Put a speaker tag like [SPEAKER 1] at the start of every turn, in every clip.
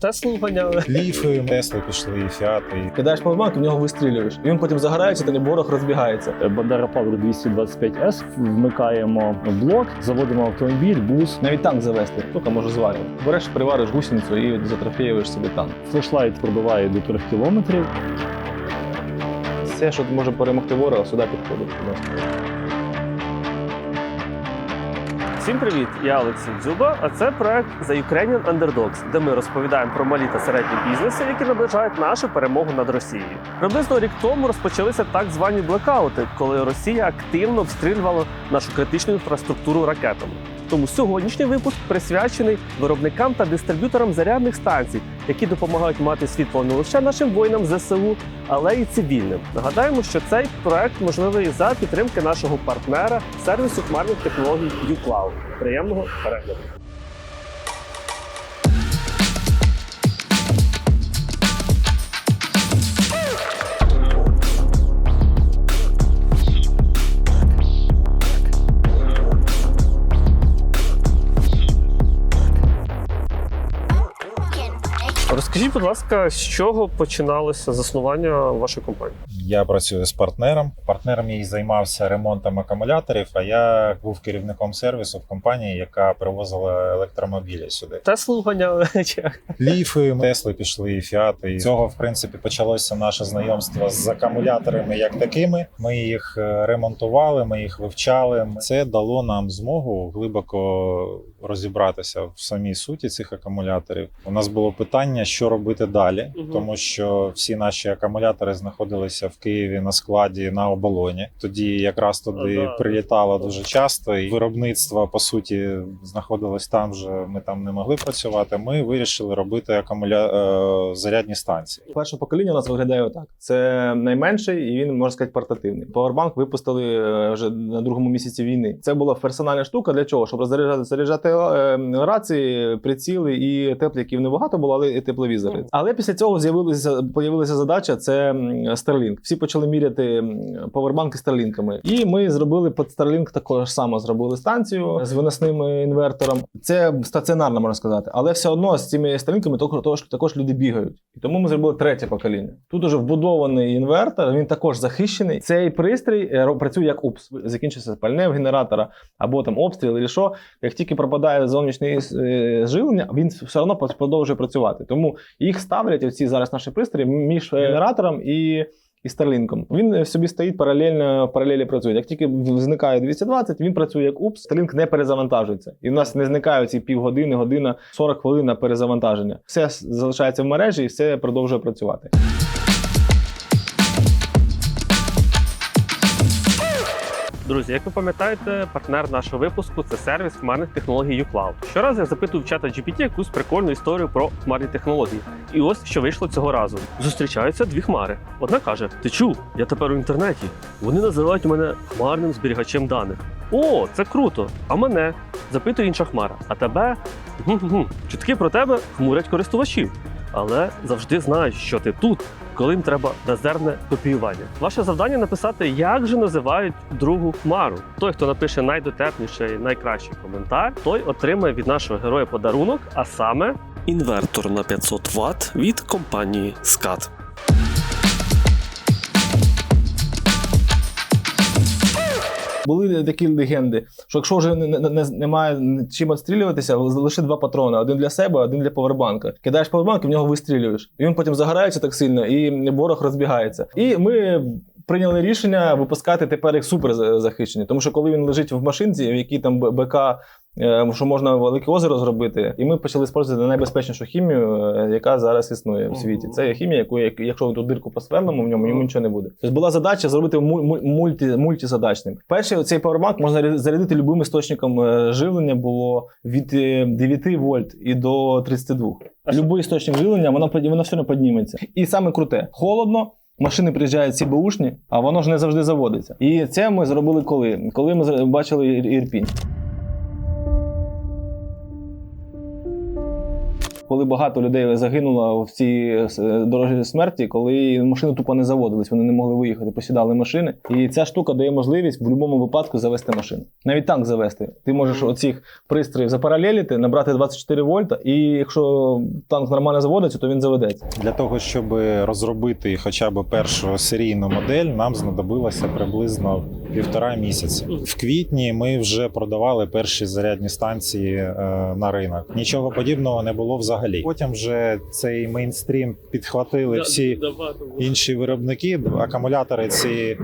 [SPEAKER 1] Теслу ганяли.
[SPEAKER 2] Ліфи, Тесли пішли, фіати.
[SPEAKER 3] Кидаєш павербанк, і в нього вистрілюєш. І він потім загорається, тоді ворог розбігається.
[SPEAKER 4] Бандера Power 225S, вмикаємо блок, заводимо автомобіль, бус.
[SPEAKER 3] Навіть танк завести, тільки може зварювати. Береш, привариш гусеницю і затрофеюєш собі танк.
[SPEAKER 4] Флешлайт пробиває до 3 кілометрів.
[SPEAKER 3] Все, що може перемогти ворога, сюди підходить.
[SPEAKER 1] Всім привіт! Я Олексій Дзюба, а це проект The Ukrainian Underdogs, де ми розповідаємо про малі та середні бізнеси, які наближають нашу перемогу над Росією. Приблизно рік тому розпочалися так звані блекаути, коли Росія активно обстрілювала нашу критичну інфраструктуру ракетами. Тому сьогоднішній випуск присвячений виробникам та дистриб'юторам зарядних станцій, які допомагають мати світло не лише нашим воїнам ЗСУ, але й цивільним. Нагадаємо, що цей проект можливий за підтримки нашого партнера сервісу хмарних технологій uCloud. Приємного перегляду. Розкажіть, будь ласка, з чого починалося заснування вашої компанії?
[SPEAKER 2] Я працюю з партнером. Партнер мій займався ремонтом акумуляторів, а я був керівником сервісу в компанії, яка привозила електромобілі сюди.
[SPEAKER 1] Ганяли чи?
[SPEAKER 2] Ліфи, Тесли пішли, фіати. І цього, в принципі, почалося наше знайомство з акумуляторами як такими. Ми їх е, ремонтували, ми їх вивчали. Це дало нам змогу глибоко розібратися в самій суті цих акумуляторів. У нас було питання, що робити далі, тому що всі наші акумулятори знаходилися в Києві на складі на оболоні. Тоді якраз туди
[SPEAKER 1] А, да.
[SPEAKER 2] прилітало дуже часто, і виробництво по суті знаходилось там. Вже ми там не могли працювати. Ми вирішили робити акумуля... е, зарядні станції.
[SPEAKER 3] Перше покоління у нас виглядає отак. Це найменший і він можна сказати портативний. Powerbank випустили е, вже на другому місяці війни. Це була персональна штука для чого? Щоб заряджати, заряджати е, рації, приціли і тепліків небагато було, але і тепловізори. Але після цього з'явилася появилася задача. Це Starlink. Всі почали міряти повербанки старлінками. І ми зробили під Starlink також само зробили станцію з виносним інвертором. Це стаціонарно можна сказати, але все одно з цими старлінками також, також люди бігають. І тому ми зробили третє покоління. Тут уже вбудований інвертор, він також захищений. Цей пристрій е, працює як УПС. Закінчиться пальне в генератора або там обстріл, і що. Як тільки пропадає зовнішнє е, живлення, він все одно продовжує працювати. Тому їх ставлять оці зараз наші пристрої між е, генератором і. І Старлінком. Він е, собі стоїть паралельно паралелі працює. Як тільки зникає 220, він працює як УПС, Starlink не перезавантажується. І в нас не зникають ці півгодини, година, 40 хвилин на перезавантаження. Все залишається в мережі і все продовжує працювати.
[SPEAKER 1] Друзі, як ви пам'ятаєте, партнер нашого випуску це сервіс хмарних технологій uCloud. Щоразу я запитую в чата GPT якусь прикольну історію про хмарні технології. І ось що вийшло цього разу. Зустрічаються дві хмари. Одна каже: Ти чув, я тепер у інтернеті. Вони називають мене хмарним зберігачем даних. О, це круто! А мене запитує інша хмара. А тебе? Чутки про тебе хмурять користувачів. Але завжди знають, що ти тут, коли їм треба резервне копіювання. Ваше завдання написати, як же називають другу хмару. Той, хто напише найдотепніший, найкращий коментар, той отримає від нашого героя подарунок, а саме інвертор на 500 Вт від компанії SCAT.
[SPEAKER 3] Були такі легенди, що якщо вже не, не, не- немає чим відстрілюватися, лише два патрони: один для себе, один для повербанка. Кидаєш повербанк, і в нього вистрілюєш. І він потім загорається так сильно, і ворог розбігається. І ми. Прийняли рішення випускати тепер їх супер за- захищені, тому що коли він лежить в машинці, в якій там БК, е, що можна велике озеро зробити, і ми почали використовувати найбезпечнішу хімію, е, яка зараз існує в світі. Це хімія, яку як- якщо тут дирку посверлимо в ньому, йому нічого не буде. Тобто була задача зробити му- му- мульті, мультизадачним. Перший цей павербанк можна зарядити любим істочником е, живлення було від е, 9 вольт і до 32. Любий істочник живлення, воно воно все одно підніметься. І саме круте, холодно. Машини приїжджають ці бушні, а воно ж не завжди заводиться. І це ми зробили коли? Коли ми бачили Ір- Ірпінь. Коли багато людей загинуло в цій е, дорожній смерті, коли машини тупо не заводились, вони не могли виїхати, посідали машини. І ця штука дає можливість в будь-якому випадку завести машину. Навіть танк завести. Ти можеш оцих пристроїв запаралеліти, набрати 24 вольта, і якщо танк нормально заводиться, то він заведеться.
[SPEAKER 2] Для того, щоб розробити хоча б першу серійну модель, нам знадобилося приблизно півтора місяці. В квітні ми вже продавали перші зарядні станції е, на ринок. Нічого подібного не було взагалі. Потім вже цей мейнстрім підхватили всі інші виробники. Акумулятори ці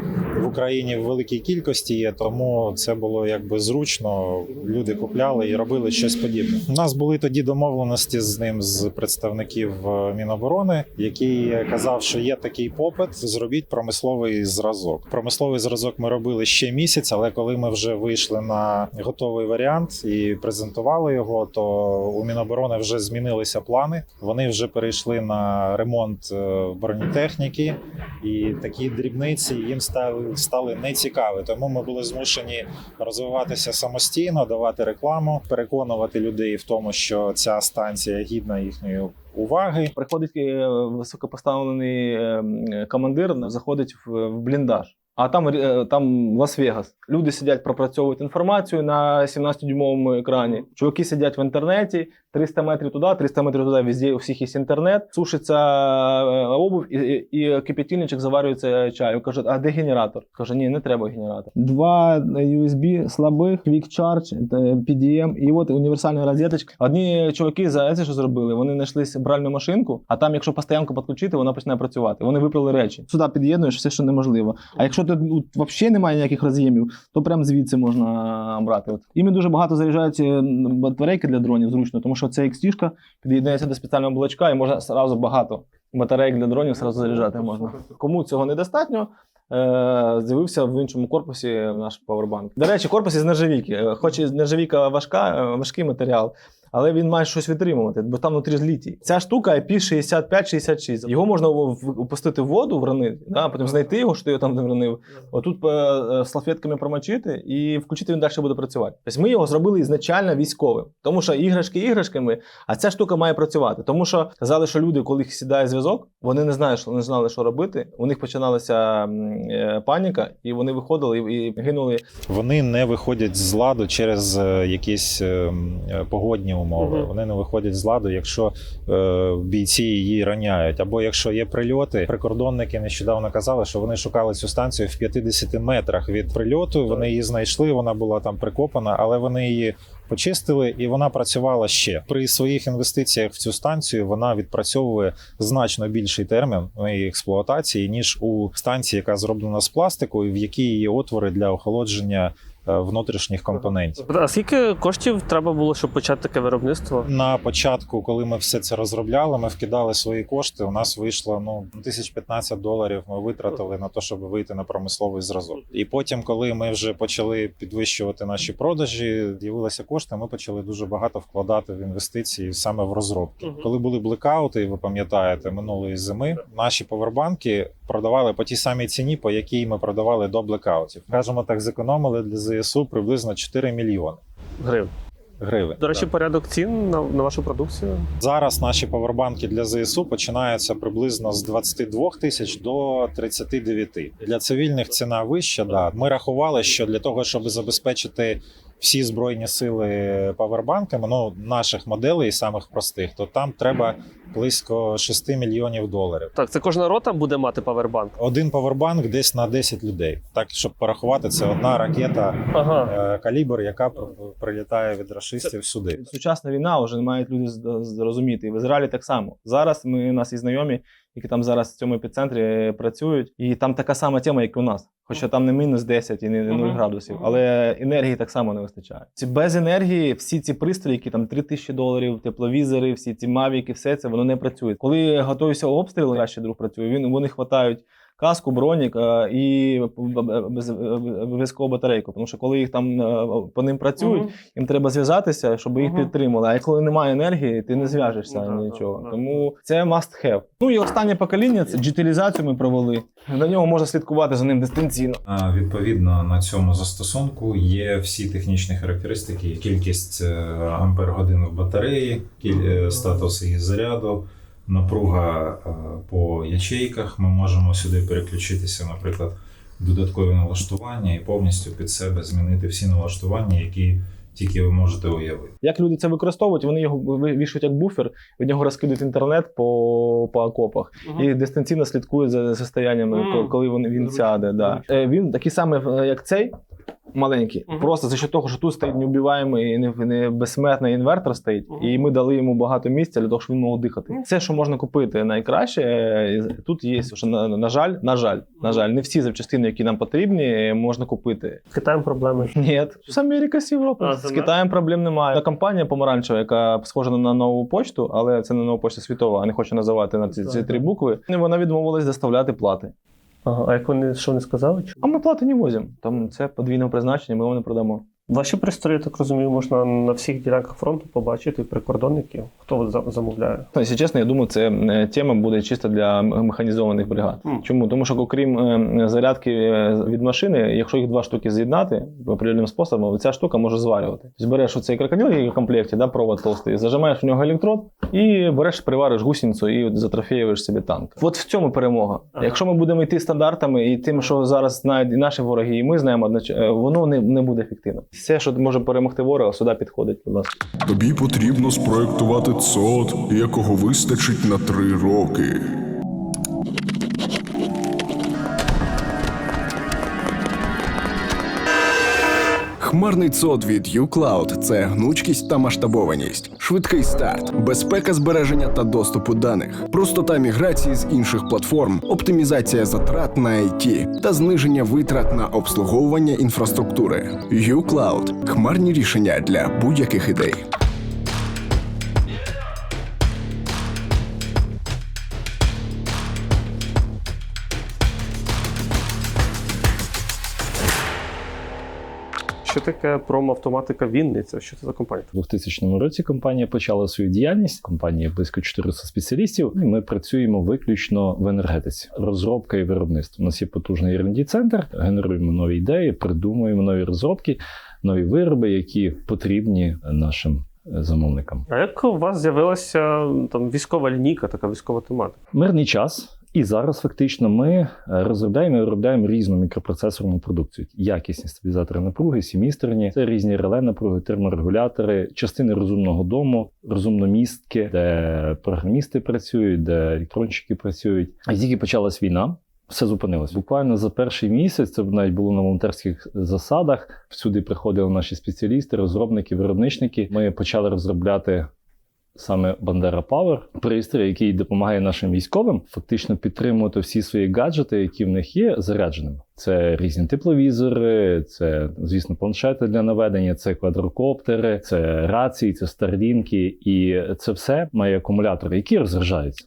[SPEAKER 2] Україні в великій кількості є, тому це було якби зручно. Люди купляли і робили щось подібне. У нас були тоді домовленості з ним з представників е, Міноборони, який казав, що є такий попит. Зробіть промисловий зразок. Промисловий зразок ми робили ще місяць, але коли ми вже вийшли на готовий варіант і презентували його, то у Міноборони вже змінилися плани. Вони вже перейшли на ремонт е, бронетехніки, і такі дрібниці їм стали стали нецікаві. Тому ми були змушені розвиватися самостійно, давати рекламу, переконувати людей в тому, що ця станція гідна їхньої уваги.
[SPEAKER 3] Приходить е, високопоставлений е, командир, заходить в, в бліндаж. А там, е, там Лас-Вегас. Люди сидять, пропрацьовують інформацію на 17-дюймовому екрані. Чуваки сидять в інтернеті, 300 метрів туди, 300 метрів туди, везде у всіх є інтернет. Сушиться е, обув і, і, і кипятильничок заварюється чай. Кажуть, а де генератор? Каже, ні, не треба генератор. Два USB слабих, Quick Charge, е, PDM і от універсальна розеточка. Одні чуваки за це що зробили? Вони знайшли бральну машинку, а там, якщо постоянку підключити, вона починає працювати. Вони випрали речі. Сюди під'єднуєш все, що неможливо. А якщо тут ну, взагалі немає ніяких роз'ємів, то прямо звідси можна брати. От. Іми дуже багато заряджають е, батарейки для дронів зручно, тому що це XT під'єднується до спеціального блочка і можна одразу багато батарейок для дронів одразу заряджати можна. Кому цього недостатньо, е, з'явився в іншому корпусі наш павербанк. До речі, корпус із нержавійки. Е, Хоч і нержавійка важка, е, важкий матеріал. Але він має щось витримувати, бо там внутрі ж літій. Ця штука IP65-66. Його можна в- опустити в воду, вранити, да, потім знайти його, що ти його там не вранив. Отут е, е, салфетками промочити і включити він далі буде працювати. Тобто ми його зробили ізначально військовим, тому що іграшки іграшками, а ця штука має працювати. Тому що казали, що люди, коли їх сідає зв'язок, вони не знають, що не знали, що робити. У них починалася е, паніка, і вони виходили і, і гинули.
[SPEAKER 2] Вони не виходять з ладу через е, якісь е, е, погодні умови.
[SPEAKER 1] Мгм.
[SPEAKER 2] Вони не виходять з ладу, якщо е, бійці її раняють, або якщо є прильоти. Прикордонники нещодавно казали, що вони шукали цю станцію в 50 метрах від прильоту. Вони її знайшли. Вона була там прикопана, але вони її. Почистили, і вона працювала ще при своїх інвестиціях в цю станцію. Вона відпрацьовує значно більший термін її експлуатації ніж у станції, яка зроблена з пластику, і в якій є отвори для охолодження внутрішніх компонентів.
[SPEAKER 1] А скільки коштів треба було, щоб почати таке виробництво?
[SPEAKER 2] На початку, коли ми все це розробляли, ми вкидали свої кошти. У нас вийшло ну 1015 доларів. Ми витратили на те, щоб вийти на промисловий зразок. І потім, коли ми вже почали підвищувати наші продажі, з'явилися кошти. Ми почали дуже багато вкладати в інвестиції саме в розробки.
[SPEAKER 1] Мгм.
[SPEAKER 2] Коли були блекаути, ви пам'ятаєте, минулої зими наші повербанки продавали по тій самій ціні, по якій ми продавали до блекаутів. Кажемо так, зекономили для ЗСУ приблизно 4 мільйони
[SPEAKER 1] Гривень.
[SPEAKER 2] гривень.
[SPEAKER 1] До речі, порядок цін на, на вашу продукцію.
[SPEAKER 2] Зараз наші павербанки для ЗСУ починаються приблизно з 22 тисяч до 39. Для цивільних ціна вища. Да. Ми рахували, що для того, щоб забезпечити всі збройні сили павербанками, ну наших моделей, самих простих, то там треба близько 6 мільйонів доларів.
[SPEAKER 1] Так, це кожна рота буде мати павербанк.
[SPEAKER 2] Один павербанк десь на 10 людей. Так, щоб порахувати, це одна ракета
[SPEAKER 1] Ага.
[SPEAKER 2] е, калібр, яка пр- прилітає від рашистів сюди.
[SPEAKER 3] Сучасна війна вже не мають люди зрозуміти. І в Ізраїлі так само. Зараз ми у нас є знайомі, які там зараз в цьому епіцентрі працюють, і там така сама тема, як і у нас. Хоча там не мінус 10 і не 0 градусів, але енергії так само не вистачає. Ці без енергії всі ці пристрої, які там 3 тисячі доларів, тепловізори, всі ці мавіки, все це воно не працює. Коли готуюся обстріл, краще друг працює. Він вони хватають каску, бронік е, і обов'язково батарейку. Тому що коли їх там е, по ним працюють, їм треба зв'язатися, щоб їх підтримали. А коли немає енергії, ти не зв'яжешся
[SPEAKER 1] Ну,
[SPEAKER 3] нічого. Тому це must have. Ну і останнє покоління це джитилізацію ми провели. На нього можна слідкувати за ним дистанційно.
[SPEAKER 2] А, Відповідно, на цьому застосунку є всі технічні характеристики, кількість е, ампер-годин в батареї, кіль- статус її заряду, напруга е, по ячейках. Ми можемо сюди переключитися, наприклад, додаткові налаштування і повністю під себе змінити всі налаштування, які тільки ви можете уявити.
[SPEAKER 3] Як люди це використовують, вони його вішають як буфер, від нього розкидають інтернет по, по окопах
[SPEAKER 1] Мгм.
[SPEAKER 3] і дистанційно слідкують за состояннями, ко- коли він, він сяде. Да. Е, Він такий самий, е, як цей. Маленький,
[SPEAKER 1] Мгм.
[SPEAKER 3] просто за що того, що тут стоїть неубиваємий і не, не безсмертний інвертор стоїть,
[SPEAKER 1] Мгм.
[SPEAKER 3] і ми дали йому багато місця для того, щоб він мог дихати. Все, що можна купити найкраще, е, тут є. Що на, на жаль, на жаль, на жаль, не всі запчастини, які нам потрібні, можна купити.
[SPEAKER 1] З Китаєм проблеми.
[SPEAKER 3] Ні, з Америка, з Європи. З Китаєм проблем немає. Та компанія помаранчева, яка схожа на нову почту, але це не нова почта світова, а не хочу називати на ці, ці три букви. Вона відмовилась доставляти плати.
[SPEAKER 1] Ага, а як вони що не сказали?
[SPEAKER 3] А ми плати не возимо. Там це подвійне призначення, ми вам не продамо.
[SPEAKER 1] Ваші пристрої, я так розумію, можна на всіх ділянках фронту побачити прикордонників, хто за- замовляє.
[SPEAKER 3] Якщо чесно, я думаю, це е, тема буде чисто для механізованих бригад.
[SPEAKER 1] Мгм.
[SPEAKER 3] Чому? Тому що окрім е, зарядки е, від машини, якщо їх два штуки з'єднати определенним способом, ця штука може зварювати. Тобто береш оцей крокодил, який в комплекті, да, провод толстий, зажимаєш в нього електрод і береш, привариш гусеницю і затрофеюєш собі танк. От в цьому перемога.
[SPEAKER 1] Ага.
[SPEAKER 3] Якщо ми будемо йти стандартами і тим, що зараз знають і наші вороги, і ми знаємо, воно не, не буде ефективно. Все, що може перемогти ворога, сюди підходить. Будь ласка.
[SPEAKER 5] Тобі потрібно спроектувати ЦОД, якого вистачить на три роки. Хмарний цод від uCloud – це гнучкість та масштабованість, швидкий старт, безпека збереження та доступу даних, простота міграції з інших платформ, оптимізація затрат на IT та зниження витрат на обслуговування інфраструктури. uCloud – хмарні рішення для будь-яких ідей.
[SPEAKER 1] Що таке промавтоматика Вінниця? Що це за компанія?
[SPEAKER 4] У 2000 році компанія почала свою діяльність. Компанія близько 400 спеціалістів. І ми працюємо виключно в енергетиці, розробка і виробництво. У нас є потужний R&D центр, генеруємо нові ідеї, придумуємо нові розробки, нові вироби, які потрібні нашим е, замовникам.
[SPEAKER 1] А як у вас з'явилася там військова лінійка, така військова тематика?
[SPEAKER 4] Мирний час. І зараз фактично ми е, розробляємо і виробляємо різну мікропроцесорну продукцію. Якісні стабілізатори напруги, сімістерні, це різні реле напруги, терморегулятори, частини розумного дому, розумномістки, де програмісти працюють, де електронщики працюють. А тільки почалась війна. Все зупинилось. Буквально за перший місяць, це навіть було на волонтерських засадах. Всюди приходили наші спеціалісти, розробники, виробничники. Ми почали розробляти саме Бандера Павер, пристрій, який допомагає нашим військовим фактично підтримувати всі свої гаджети, які в них є, зарядженими. Це різні тепловізори, це, звісно, планшети для наведення, це квадрокоптери, це рації, це старлінки, і це все має акумулятори, які розряджаються.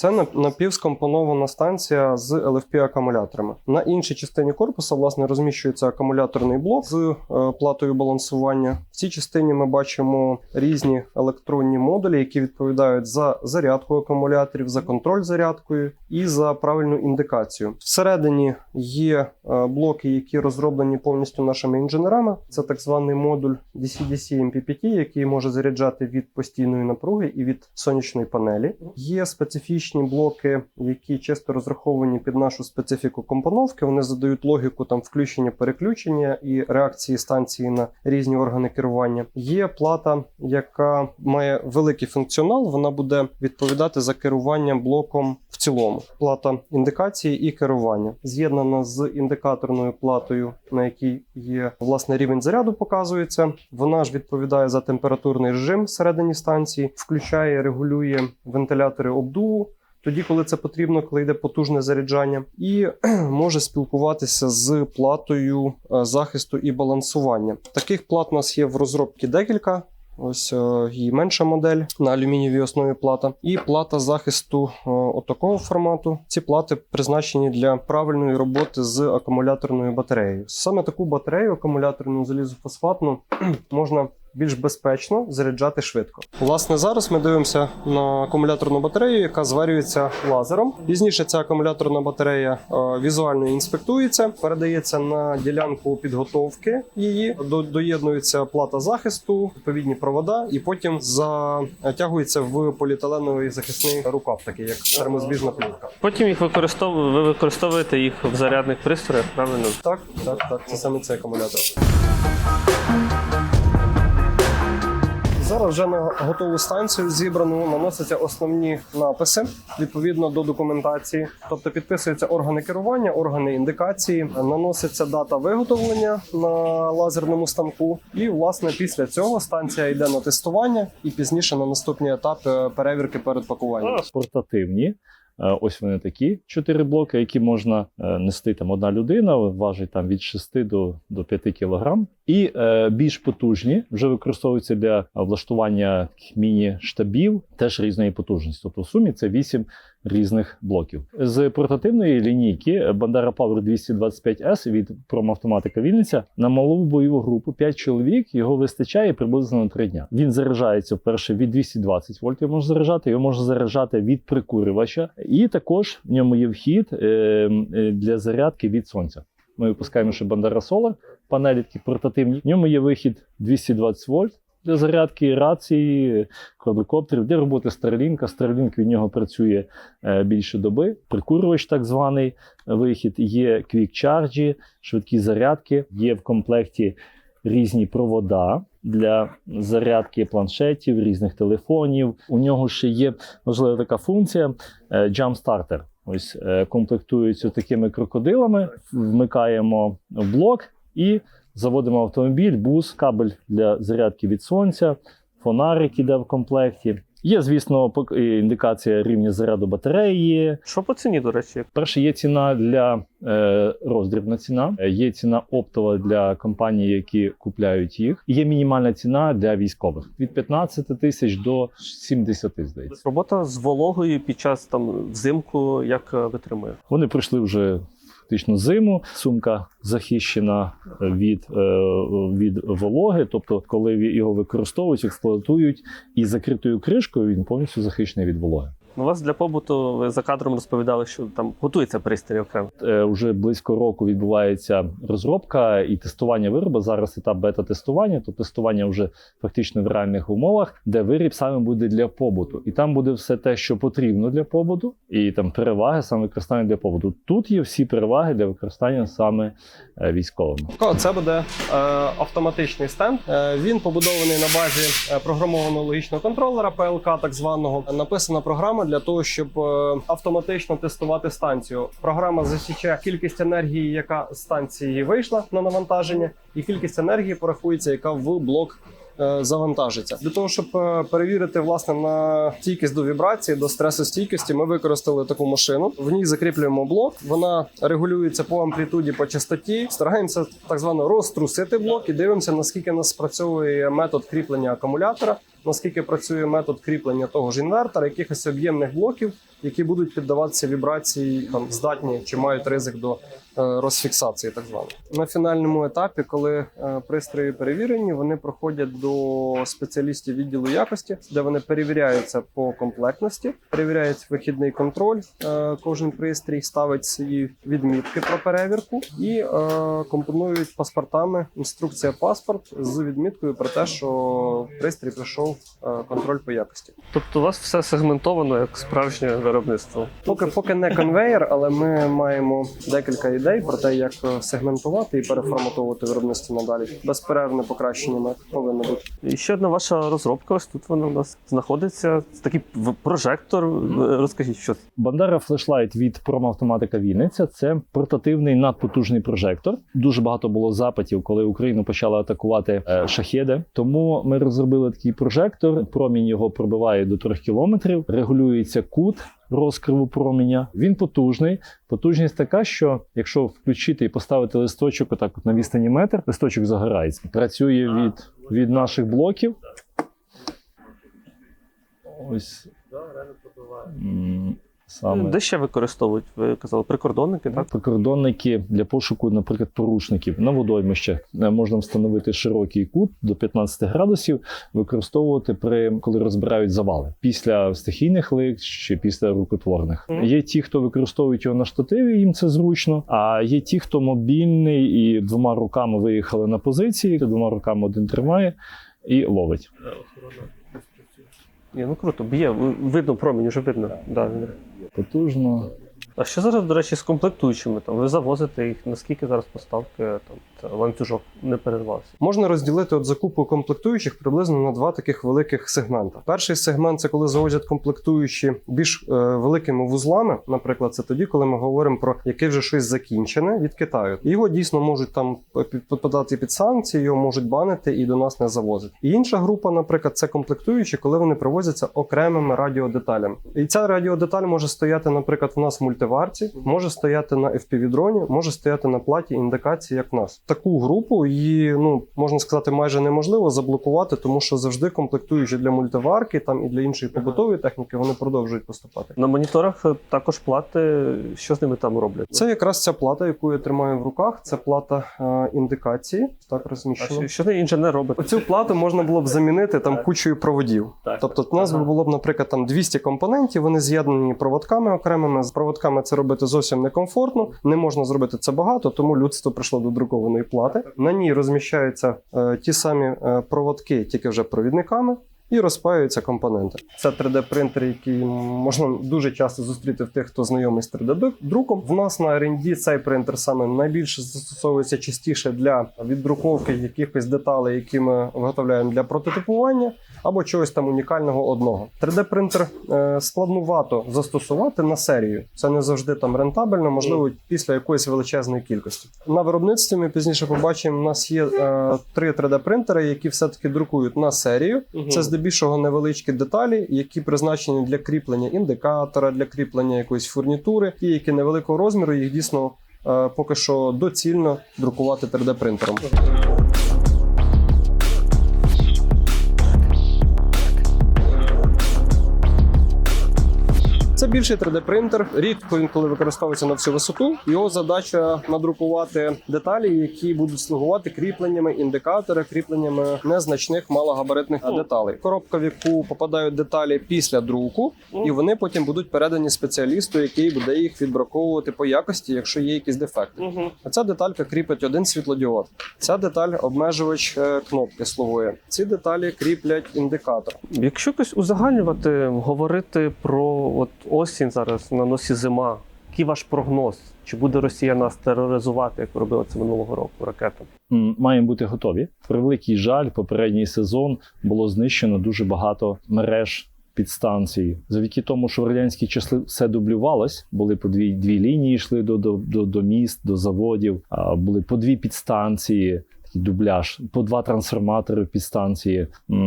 [SPEAKER 6] Це нап- напівскомпонована станція з LFP-акумуляторами. На іншій частині корпуса власне розміщується акумуляторний блок з е, платою балансування. В цій частині ми бачимо різні електронні модулі, які відповідають за зарядку акумуляторів, за контроль зарядкою і за правильну індикацію. Всередині є е, блоки, які розроблені повністю нашими інженерами. Це так званий модуль DC-DC MPPT, який може заряджати від постійної напруги і від сонячної панелі. Є специфічні блоки, які чисто розраховані під нашу специфіку компоновки. Вони задають логіку там включення, переключення і реакції станції на різні органи керування. Є плата, яка має великий функціонал. Вона буде відповідати за керування блоком в цілому. Плата індикації і керування з'єднана з індикаторною платою, на якій є власне рівень заряду, показується. Вона ж відповідає за температурний режим всередині станції, включає, регулює вентилятори обдуву. Тоді, коли це потрібно, коли йде потужне заряджання, і може спілкуватися з платою е, захисту і балансування. Таких плат у нас є в розробці декілька. Ось е, її менша модель на алюмінієвій основі плата, і плата захисту е, отакого формату. Ці плати призначені для правильної роботи з акумуляторною батареєю. Саме таку батарею акумуляторну залізофосфатну можна більш безпечно заряджати швидко. Власне, зараз ми дивимося на акумуляторну батарею, яка зварюється лазером. Пізніше ця акумуляторна батарея е, візуально інспектується, передається на ділянку підготовки її, доєднується плата захисту, відповідні провода, і потім затягується в поліетиленовий захисний рукав, такий як термозбіжна плівка.
[SPEAKER 1] Потім їх використовує, ви використовуєте їх в зарядних пристроях, правильно?
[SPEAKER 6] Так, так, так, це саме цей акумулятор. Зараз вже на готову станцію зібрану наносяться основні написи відповідно до документації. Тобто підписуються органи керування, органи індикації, наноситься дата виготовлення на лазерному станку. І власне після цього станція йде на тестування і пізніше на наступні етапи перевірки перед пакуванням.
[SPEAKER 4] портативні. Е, Ось вони такі чотири блоки, які можна е, нести там одна людина, важить там від 6 до, до 5 кілограм. І е, більш потужні вже використовуються для влаштування міні-штабів, теж різної потужності. Тобто в сумі це 8 різних блоків. З портативної лінійки Bandera Power 225S від промавтоматика Вінниця на малу бойову групу 5 чоловік його вистачає приблизно на 3 дня. Він заряджається вперше від 220 вольт. Його можна заряджати, його можна заряджати від прикурювача, і також в ньому є вхід е, е, для зарядки від сонця. Ми випускаємо ще Bandera Solar, панелі такі портативні. В ньому є вихід 220 вольт для зарядки рації, квадрокоптерів, для роботи Starlink. Starlink від нього працює е, більше доби. Прикурювач, так званий е, вихід. Є квік-чарджі, швидкі зарядки. Є в комплекті різні провода для зарядки планшетів, різних телефонів. У нього ще є важлива така функція е, Jump Starter. Ось комплектуються такими крокодилами. Вмикаємо блок і заводимо автомобіль, бус, кабель для зарядки від сонця, фонарик іде в комплекті. Є, звісно, індикація рівня заряду батареї.
[SPEAKER 1] Що по ціні, до речі?
[SPEAKER 4] Перше, є ціна для е, роздрібна ціна, є ціна оптова для компаній, які купляють їх. Є мінімальна ціна для військових від 15 тисяч до 70, здається.
[SPEAKER 1] Робота з вологою під час там взимку як е, витримує?
[SPEAKER 4] Вони пройшли вже фактично зиму. Сумка захищена від, е, від вологи. Тобто, коли його використовують, експлуатують і закритою кришкою, він повністю захищений від вологи.
[SPEAKER 1] У вас для побуту ви за кадром розповідали, що там готується пристрій окремо.
[SPEAKER 4] Е, Уже близько року відбувається розробка і тестування виробу. Зараз етап бета-тестування, то тестування вже фактично в реальних умовах, де виріб саме буде для побуту, і там буде все те, що потрібно для побуту, і там переваги саме використання для побуту. Тут є всі переваги для використання саме е, військовими.
[SPEAKER 6] Це буде е, автоматичний стенд. Е, він побудований на базі е, програмованого логічного контролера ПЛК, так званого. Написана програма для того, щоб е, автоматично тестувати станцію. Програма засіче кількість енергії, яка з станції вийшла на навантаження, і кількість енергії порахується, яка в блок. е, Завантажиться для того, щоб е, перевірити власне на стійкість до вібрації, до стресостійкості. Ми використали таку машину. В ній закріплюємо блок. Вона регулюється по амплітуді, по частоті. Стараємося так звано розтрусити блок і дивимося, наскільки нас спрацьовує метод кріплення акумулятора, наскільки працює метод кріплення того ж інвертора, якихось об'ємних блоків, які будуть піддаватися вібрації, там здатні чи мають ризик до е, розфіксації, так звано. На фінальному етапі, коли е, пристрої перевірені, вони проходять до спеціалістів відділу якості, де вони перевіряються по комплектності, перевіряють вихідний контроль. Е, Кожен пристрій ставить свої відмітки про перевірку і компонують паспортами інструкція паспорт з відміткою про те, що пристрій пройшов е, контроль по якості.
[SPEAKER 1] Тобто у вас все сегментовано як справжнє виробництво.
[SPEAKER 6] Поки поки не конвейер, але ми маємо декілька ідей про те, як е, сегментувати і переформатовувати виробництво надалі. Безперервне покращення ми повинно бути.
[SPEAKER 1] І ще одна ваша розробка. Ось тут вона у нас знаходиться. Це такий прожектор. Розкажіть, що це?
[SPEAKER 4] Бандера Flashlight від промавтоматика Вінниця це портативний надпотужний прожектор. Дуже багато було запитів, коли Україну почали атакувати е, шахеди. Тому ми розробили такий прожектор. Промінь його пробиває до 3 кілометрів, регулюється кут. розкриву променя. Він потужний. Потужність така, що якщо включити і поставити листочок отак от на відстані метр, листочок загорається. Працює від, від наших блоків. Ось. М, Саме.
[SPEAKER 1] Де ще використовують? Ви казали, прикордонники, так?
[SPEAKER 4] Прикордонники для пошуку, наприклад, порушників на водоймище можна встановити широкий кут до 15 градусів, використовувати при коли розбирають завали після стихійних лик чи після рукотворних.
[SPEAKER 1] Мгм.
[SPEAKER 4] Є ті, хто використовують його на штативі, їм це зручно. А є ті, хто мобільний і двома руками виїхали на позиції, двома руками один тримає і ловить.
[SPEAKER 1] Ні, ну круто, б'є, ви- видно промінь, вже видно. Да. він-
[SPEAKER 4] Потужно.
[SPEAKER 1] А що зараз, до речі, з комплектуючими? Там ви завозите їх, наскільки зараз поставки там ланцюжок не перервався?
[SPEAKER 6] Можна розділити от закупку комплектуючих приблизно на два таких великих сегменти. Перший сегмент це коли завозять комплектуючі більш е, великими вузлами. Наприклад, це тоді, коли ми говоримо про яке вже щось закінчене від Китаю. Його дійсно можуть там під- підпадати під санкції, його можуть банити і до нас не завозять. І інша група, наприклад, це комплектуючі, коли вони привозяться окремими радіодеталями. І ця радіодеталь може стояти, наприклад, в нас в мультиварці, може стояти на FPV-дроні, може стояти на платі індикації, як в нас. Таку групу її, ну можна сказати, майже неможливо заблокувати, тому що завжди комплектуючі для мультиварки, там і для іншої побутової техніки, вони продовжують поступати.
[SPEAKER 1] На моніторах е, також плати, що з ними там роблять?
[SPEAKER 6] Це якраз ця плата, яку я тримаю в руках. Це плата е, індикації, так
[SPEAKER 1] а
[SPEAKER 6] розміщена.
[SPEAKER 1] що, що з інженер робить?
[SPEAKER 6] Оцю плату можна було б замінити там кучою проводів.
[SPEAKER 1] Так.
[SPEAKER 6] Тобто, у нас
[SPEAKER 1] Ага.
[SPEAKER 6] було б, наприклад, там 200 компонентів, вони з'єднані проводками окремими. З проводками це робити зовсім некомфортно. Не можна зробити це багато, тому людство прийшло до друкованої плати. На ній розміщаються е, ті самі е, проводки, тільки вже провідниками. І розпаюються компоненти. Це 3D-принтер, який можна дуже часто зустріти в тих, хто знайомий з 3D-друком. В нас на R&D цей принтер саме найбільше застосовується частіше для віддруковки якихось деталей, які ми виготовляємо для прототипування, або чогось там унікального одного. 3D-принтер е, складнувато застосувати на серію. Це не завжди там рентабельно, можливо, після якоїсь величезної кількості. На виробництві ми пізніше побачимо. У нас є е, три 3D-принтери, які все-таки друкують на серію. Це здебільшого невеличкі деталі, які призначені для кріплення індикатора, для кріплення якоїсь фурнітури. Ті, які невеликого розміру, їх дійсно е, поки що доцільно друкувати 3D-принтером. Більший 3D-принтер. Рідко він коли використовується на всю висоту. Його задача надрукувати деталі, які будуть слугувати кріпленнями індикатора, кріпленнями незначних малогабаритних деталей. Коробка, в яку попадають деталі після друку, і вони потім будуть передані спеціалісту, який буде їх відбраковувати по якості, якщо є якісь дефекти.
[SPEAKER 1] Угу.
[SPEAKER 6] Ця деталька кріпить один світлодіод. Ця деталь обмежувач е, кнопки слугує. Ці деталі кріплять індикатор.
[SPEAKER 1] Якщо якось узагальнювати, говорити про от осінь зараз на носі зима, який ваш прогноз? Чи буде Росія нас тероризувати, як робила це минулого року ракетами?
[SPEAKER 4] Маємо бути готові. Превеликий жаль, попередній сезон було знищено дуже багато мереж. Підстанцій, завдяки тому, що в радянські часи все дублювалось, були по дві, дві лінії, йшли до, до, до, до міст, до заводів, а, були по дві підстанції, такий дубляж, по два трансформатори підстанції.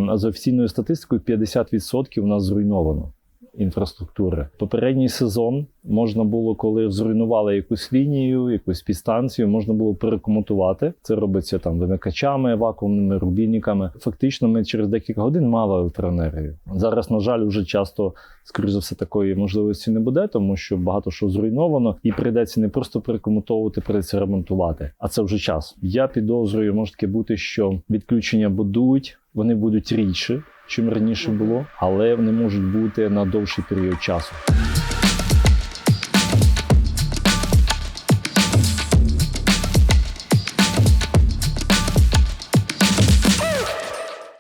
[SPEAKER 4] А за офіційною статистикою 50% у нас зруйновано інфраструктури. Попередній сезон можна було, коли зруйнували якусь лінію, якусь підстанцію, можна було перекомутувати. Це робиться там вимикачами, вакуумними рубільниками. Фактично, ми через декілька годин мали електроенергію. Зараз, на жаль, вже часто, скоріш за все, такої можливості не буде, тому що багато що зруйновано, і прийдеться не просто перекомутовувати, прийдеться ремонтувати. А це вже час. Я підозрюю, може таки бути, що відключення будуть, вони будуть рідше. Чим раніше було, але вони можуть бути на довший період часу.